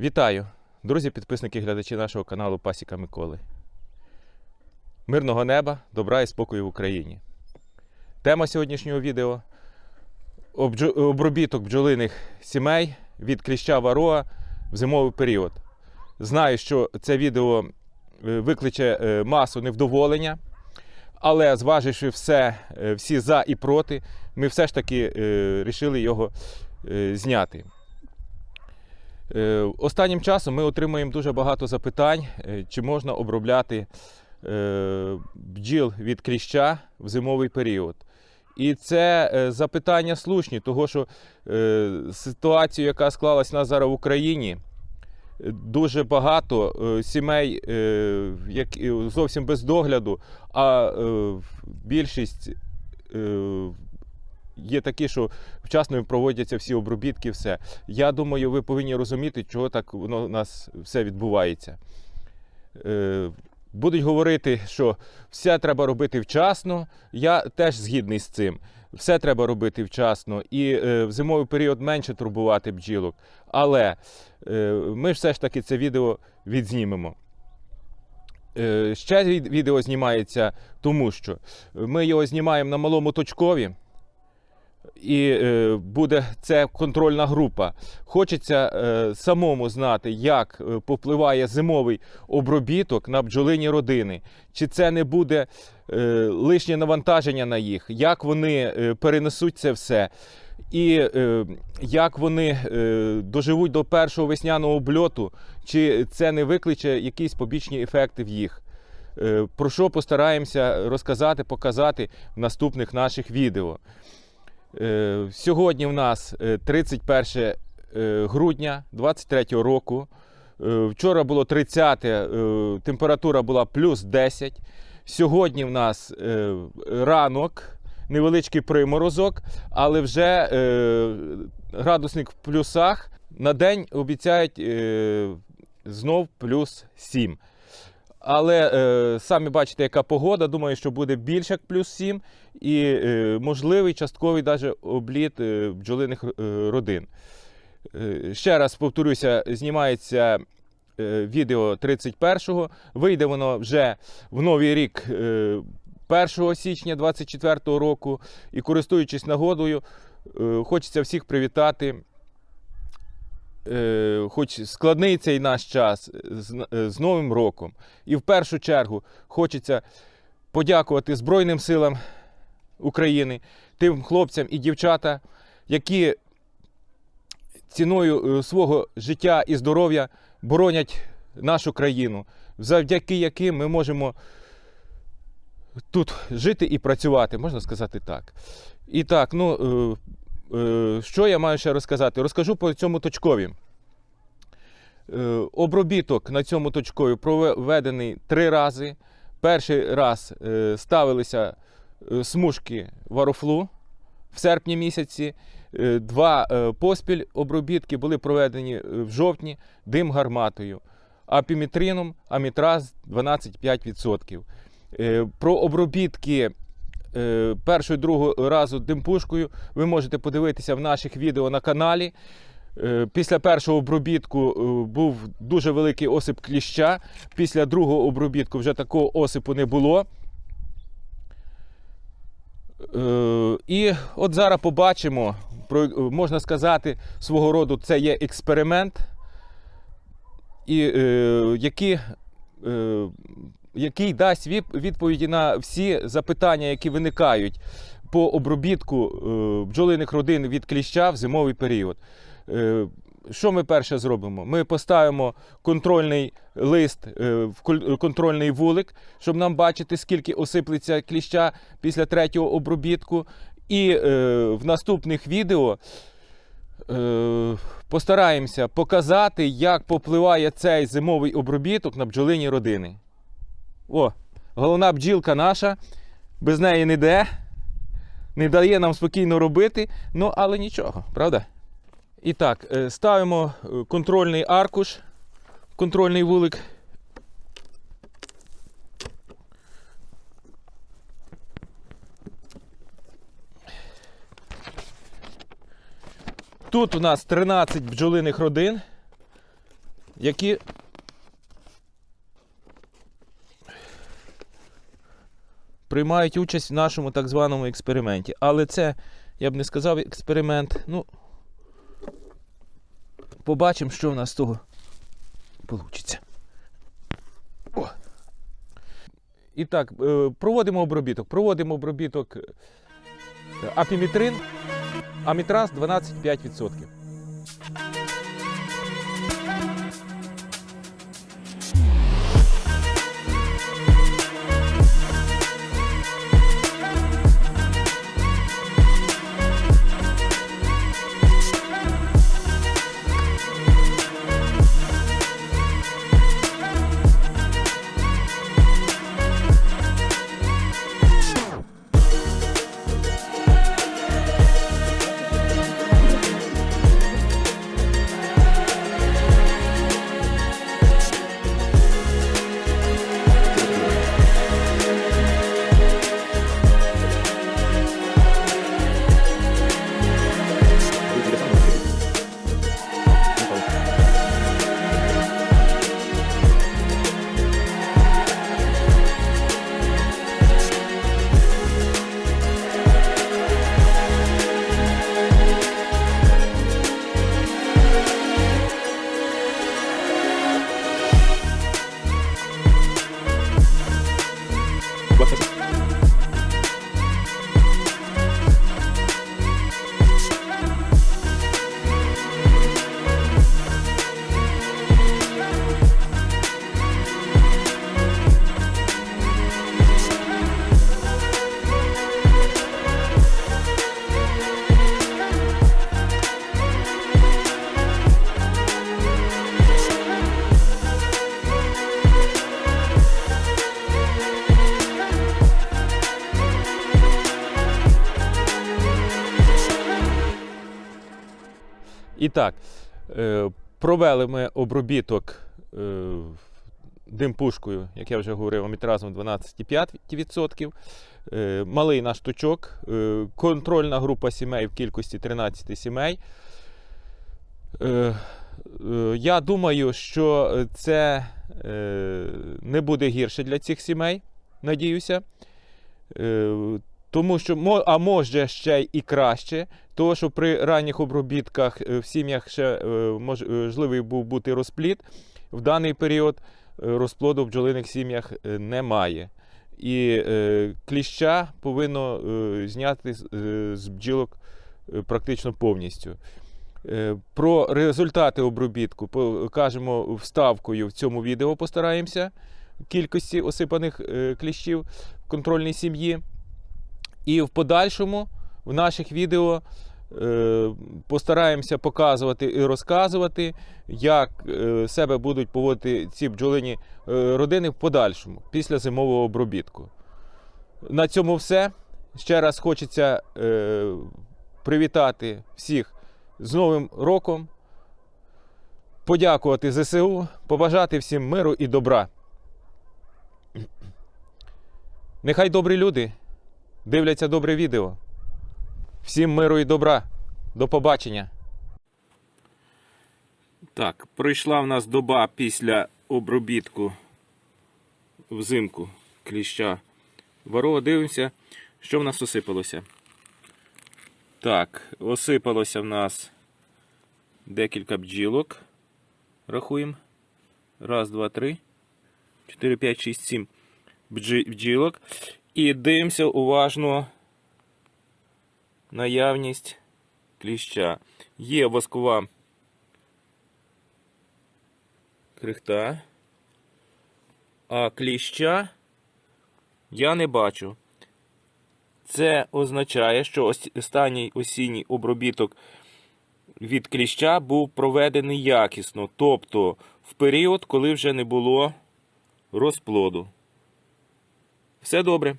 Вітаю, друзі, підписники, глядачі нашого каналу Пасіка Миколи. Мирного неба, добра і спокою в Україні. Тема сьогоднішнього відео обробіток бджолиних сімей від кліща вароа в зимовий період. Знаю, що це відео е, викличе е, масу невдоволення, але зваживши все, е, всі за і проти, ми все ж таки вирішили його зняти. Е, Останнім часом ми отримуємо дуже багато запитань, е, чи можна обробляти е, бджіл від кліща в зимовий період. І це запитання слушні, того що ситуацію, яка склалась нас зараз в Україні, дуже багато сімей, як, зовсім без догляду, а більшість є такі, що вчасно проводяться всі обробітки, все. Я думаю, ви повинні розуміти, чого так воно у нас все відбувається. Е, Будуть говорити, що все треба робити вчасно. Я теж згідний з цим. Все треба робити вчасно і е, в зимовий період менше турбувати бджілок. Але е, ми все ж таки це відео відзнімемо. Е, ще відео знімається, тому що ми його знімаємо на малому точкові і е, буде це контрольна група. Хочеться е, самому знати, як е, попливає зимовий обробіток на бджолині родини, чи це не буде лишнє навантаження на їх, як вони перенесуть це все. І як вони доживуть до першого весняного обльоту, чи це не викличе якісь побічні ефекти в їх. Про що постараємося розказати, показати в наступних наших відео. Е, Сьогодні в нас е, 31 е, грудня 23 року. Е, Вчора було 30, е, температура була плюс 10. Сьогодні в нас е, ранок, невеличкий приморозок, але вже е, градусник в плюсах. На день обіцяють е, знов плюс 7. Але е, самі бачите, яка погода. Думаю, що буде більше як плюс 7 і е, можливий частковий даже обліт е, бджолиних е, родин. Е, ще раз повторюся, знімається е, відео 31-го. Вийде воно вже в новий рік е, 1 січня 24 року. І користуючись нагодою, е, хочеться всіх привітати. Е, хоч складний цей наш час з, е, з Новим роком. І в першу чергу хочеться подякувати Збройним силам України, тим хлопцям і дівчата, які ціною е, свого життя і здоров'я боронять нашу країну, завдяки яким ми можемо тут жити і працювати, можна сказати так. І так, ну. Е, Що я маю ще розказати? Розкажу по цьому точкові. Е, Обробіток на цьому точкові проведений три рази. Перший раз е, ставилися смужки варофлу в серпні місяці. Два поспіль обробітки були проведені в жовтні дим гарматою, а пімітрином амітраз 12,5%. Е, Про обробітки першого і другого разу димпушкою ви можете подивитися в наших відео на каналі. Е, Після першого обробітку е, був дуже великий осип кліща. Після другого обробітку вже такого осипу не було. Е, І от зараз побачимо, е, можна сказати, свого роду це є експеримент, і, е, які, е, який дасть відповіді на всі запитання, які виникають по обробітку е, бджолиних родин від кліща в зимовий період. Е, Що ми перше зробимо? Ми поставимо контрольний лист е, в контрольний вулик, щоб нам бачити, скільки осиплеться кліща після третього обробітку. І в наступних відео постараємося показати, як попливає цей зимовий обробіток на бджолині родини. О, головна бджілка наша, без неї не йде, не дає нам спокійно робити, ну але нічого, правда? І так, е, ставимо е, контрольний аркуш, контрольний вулик. Тут у нас 13 бджолиних родин. які приймають участь в нашому так званому експерименті. Але це, я б не сказав, експеримент. Ну, побачимо, що в нас з того вийде. О. І так, е, проводимо обробіток. Проводимо обробіток е, апімітрин, амітраз 12,5%. І так, е, провели ми обробіток е, димпушкою, як я вже говорив, амітразом 12,5%. Е, малий наш точок, контрольна група сімей в кількості 13 сімей. Я думаю, що це не буде гірше для цих сімей, надіюся. Е, тому що, а може ще і краще, тому що при ранніх обробітках е, в сім'ях ще е, можливий був бути розплід. В даний період е, розплоду в бджолиних сім'ях е, немає. І е, кліща повинно е, зняти з- е, бджілок е, практично повністю. Е, Про результати обробітку покажемо вставкою в цьому відео, постараємося кількості осипаних е, кліщів в контрольній сім'ї. І в подальшому в наших відео е, постараємося показувати і розказувати, як е, себе будуть поводити ці бджолині е, родини в подальшому, після зимового обробітку. На цьому все. Ще раз хочеться привітати всіх з Новим роком, подякувати ЗСУ, побажати всім миру і добра. Нехай добрі люди дивляться добре відео. Всім миру і добра. До побачення. Так, пройшла в нас доба після обробітку взимку кліща ворога. Дивимося, що в нас осипалося. Так, осипалося в нас декілька бджілок. Рахуємо. Раз, два, три. 4, 5, 6, 7 бджілок. І дивимося уважно наявність кліща. Є воскова крихта, а кліща я не бачу. Це означає, що останній осінній обробіток від кліща був проведений якісно, тобто в період, коли вже не було розплоду. Все добре.